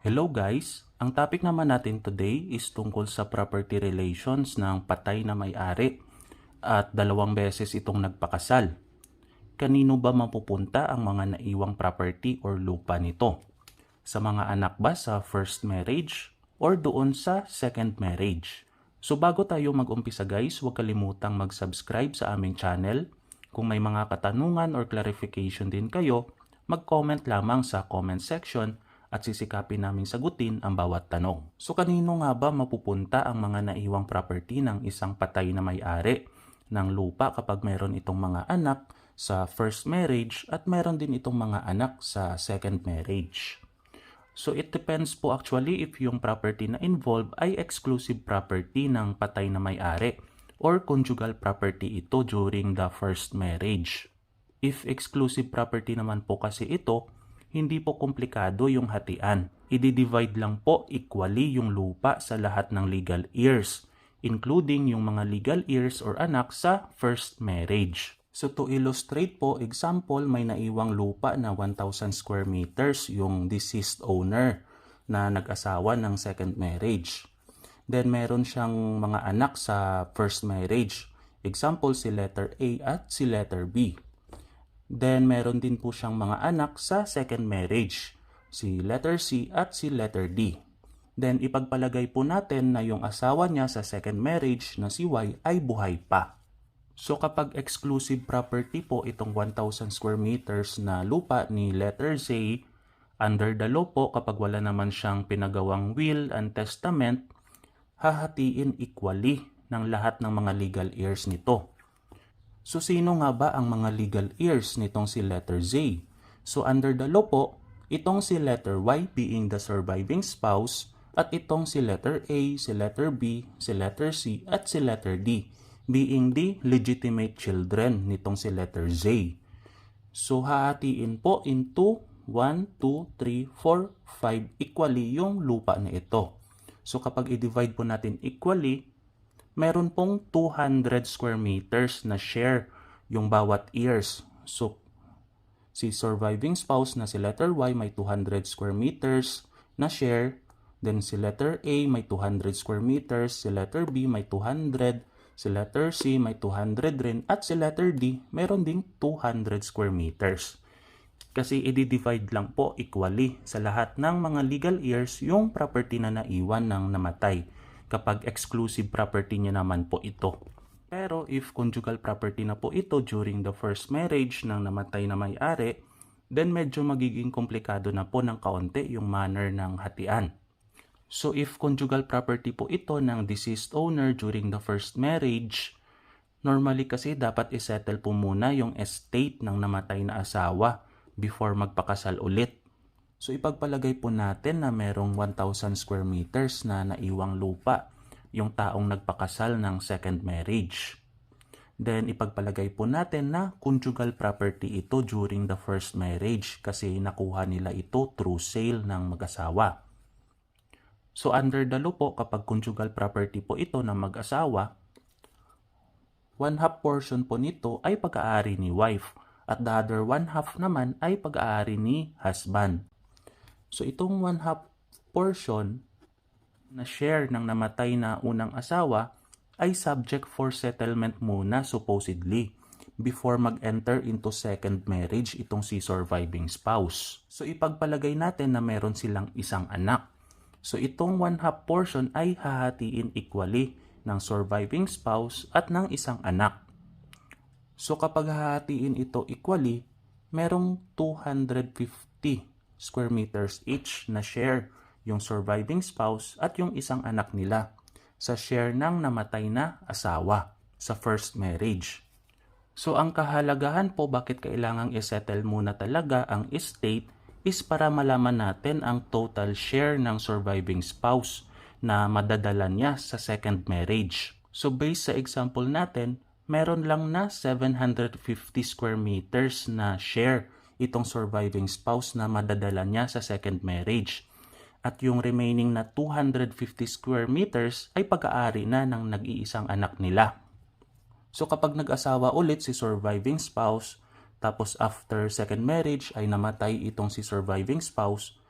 Hello guys! Ang topic naman natin today is tungkol sa property relations ng patay na may-ari at dalawang beses itong nagpakasal. Kanino ba mapupunta ang mga naiwang property or lupa nito? Sa mga anak ba sa first marriage or doon sa second marriage? So bago tayo mag-umpisa guys, huwag kalimutang mag-subscribe sa aming channel. Kung may mga katanungan or clarification din kayo, mag-comment lamang sa comment section at sisikapin namin sagutin ang bawat tanong. So kanino nga ba mapupunta ang mga naiwang property ng isang patay na may-ari ng lupa kapag meron itong mga anak sa first marriage at meron din itong mga anak sa second marriage? So it depends po actually if yung property na involved ay exclusive property ng patay na may-ari or conjugal property ito during the first marriage. If exclusive property naman po kasi ito, hindi po komplikado yung hatian. I-divide lang po equally yung lupa sa lahat ng legal heirs, including yung mga legal heirs or anak sa first marriage. So to illustrate po, example, may naiwang lupa na 1,000 square meters yung deceased owner na nag-asawa ng second marriage. Then meron siyang mga anak sa first marriage. Example, si letter A at si letter B. Then meron din po siyang mga anak sa second marriage, si letter C at si letter D. Then ipagpalagay po natin na yung asawa niya sa second marriage na si Y ay buhay pa. So kapag exclusive property po itong 1,000 square meters na lupa ni letter Z, under the law po kapag wala naman siyang pinagawang will and testament, hahatiin equally ng lahat ng mga legal heirs nito. So sino nga ba ang mga legal heirs nitong si letter Z? So under the law po, itong si letter Y being the surviving spouse at itong si letter A, si letter B, si letter C at si letter D being the legitimate children nitong si letter Z. So hahatiin po into 1, 2, 3, 4, 5 equally yung lupa na ito. So kapag i-divide po natin equally, meron pong 200 square meters na share yung bawat ears. So, si surviving spouse na si letter Y may 200 square meters na share. Then si letter A may 200 square meters, si letter B may 200, si letter C may 200 rin, at si letter D meron ding 200 square meters. Kasi i-divide lang po equally sa lahat ng mga legal heirs yung property na naiwan ng namatay kapag exclusive property niya naman po ito. Pero if conjugal property na po ito during the first marriage ng namatay na may-ari, then medyo magiging komplikado na po ng kaunti yung manner ng hatian. So if conjugal property po ito ng deceased owner during the first marriage, normally kasi dapat isettle po muna yung estate ng namatay na asawa before magpakasal ulit. So ipagpalagay po natin na merong 1,000 square meters na naiwang lupa yung taong nagpakasal ng second marriage. Then ipagpalagay po natin na conjugal property ito during the first marriage kasi nakuha nila ito through sale ng mag-asawa. So under the law po kapag conjugal property po ito ng mag-asawa, one half portion po nito ay pag-aari ni wife at the other one half naman ay pag-aari ni husband. So itong one half portion na share ng namatay na unang asawa ay subject for settlement muna supposedly before mag-enter into second marriage itong si surviving spouse. So ipagpalagay natin na meron silang isang anak. So itong one half portion ay hahatiin equally ng surviving spouse at ng isang anak. So kapag hahatiin ito equally, merong 250 square meters each na share yung surviving spouse at yung isang anak nila sa share ng namatay na asawa sa first marriage. So ang kahalagahan po bakit kailangang isettle muna talaga ang estate is para malaman natin ang total share ng surviving spouse na madadala niya sa second marriage. So based sa example natin, meron lang na 750 square meters na share itong surviving spouse na madadala niya sa second marriage. At yung remaining na 250 square meters ay pag-aari na ng nag-iisang anak nila. So kapag nag-asawa ulit si surviving spouse, tapos after second marriage ay namatay itong si surviving spouse,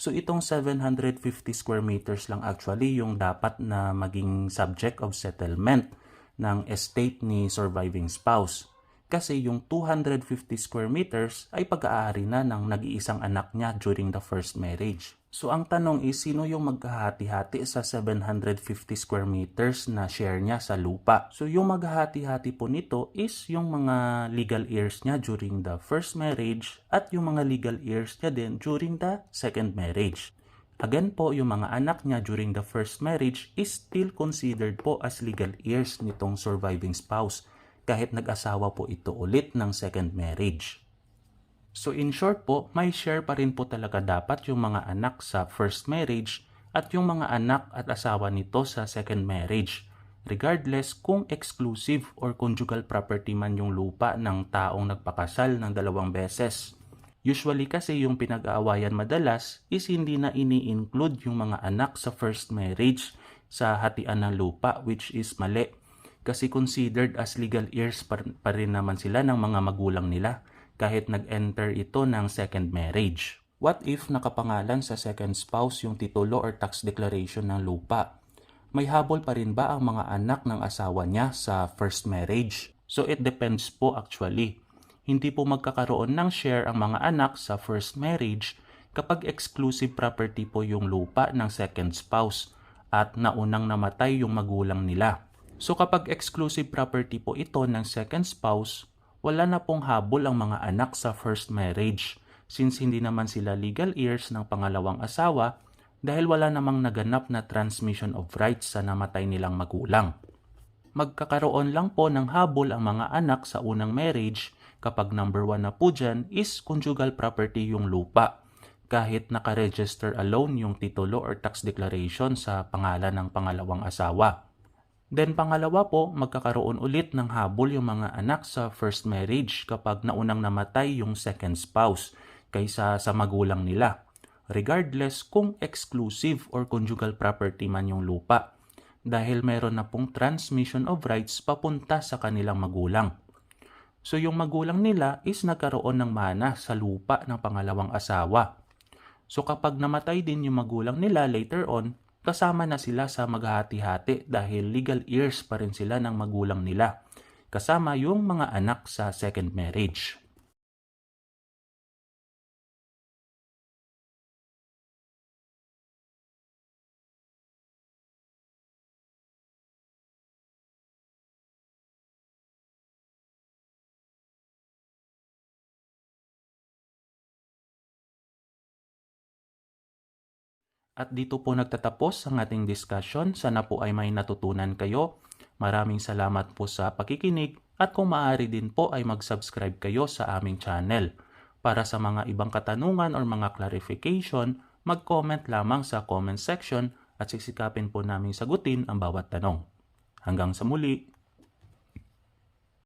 So itong 750 square meters lang actually yung dapat na maging subject of settlement ng estate ni surviving spouse. Kasi yung 250 square meters ay pag-aari na ng nag-iisang anak niya during the first marriage. So ang tanong is sino yung maghahati-hati sa 750 square meters na share niya sa lupa? So yung maghahati-hati po nito is yung mga legal heirs niya during the first marriage at yung mga legal heirs niya din during the second marriage. Again po, yung mga anak niya during the first marriage is still considered po as legal heirs nitong surviving spouse kahit nag-asawa po ito ulit ng second marriage. So in short po, may share pa rin po talaga dapat yung mga anak sa first marriage at yung mga anak at asawa nito sa second marriage regardless kung exclusive or conjugal property man yung lupa ng taong nagpakasal ng dalawang beses. Usually kasi yung pinag-aawayan madalas is hindi na ini-include yung mga anak sa first marriage sa hatian ng lupa which is mali kasi considered as legal heirs pa, pa rin naman sila ng mga magulang nila kahit nag-enter ito ng second marriage. What if nakapangalan sa second spouse yung titulo or tax declaration ng lupa? May habol pa rin ba ang mga anak ng asawa niya sa first marriage? So it depends po actually. Hindi po magkakaroon ng share ang mga anak sa first marriage kapag exclusive property po yung lupa ng second spouse at naunang namatay yung magulang nila. So kapag exclusive property po ito ng second spouse, wala na pong habol ang mga anak sa first marriage since hindi naman sila legal heirs ng pangalawang asawa dahil wala namang naganap na transmission of rights sa namatay nilang magulang. Magkakaroon lang po ng habol ang mga anak sa unang marriage kapag number one na po dyan is conjugal property yung lupa kahit nakaregister alone yung titulo or tax declaration sa pangalan ng pangalawang asawa. Then pangalawa po, magkakaroon ulit ng habol yung mga anak sa first marriage kapag naunang namatay yung second spouse kaysa sa magulang nila. Regardless kung exclusive or conjugal property man yung lupa dahil meron na pong transmission of rights papunta sa kanilang magulang. So yung magulang nila is nagkaroon ng mana sa lupa ng pangalawang asawa. So kapag namatay din yung magulang nila later on, kasama na sila sa maghahati-hati dahil legal heirs pa rin sila ng magulang nila, kasama yung mga anak sa second marriage. At dito po nagtatapos ang ating discussion. Sana po ay may natutunan kayo. Maraming salamat po sa pakikinig at kung maaari din po ay mag-subscribe kayo sa aming channel. Para sa mga ibang katanungan or mga clarification, mag-comment lamang sa comment section at sisikapin po namin sagutin ang bawat tanong. Hanggang sa muli!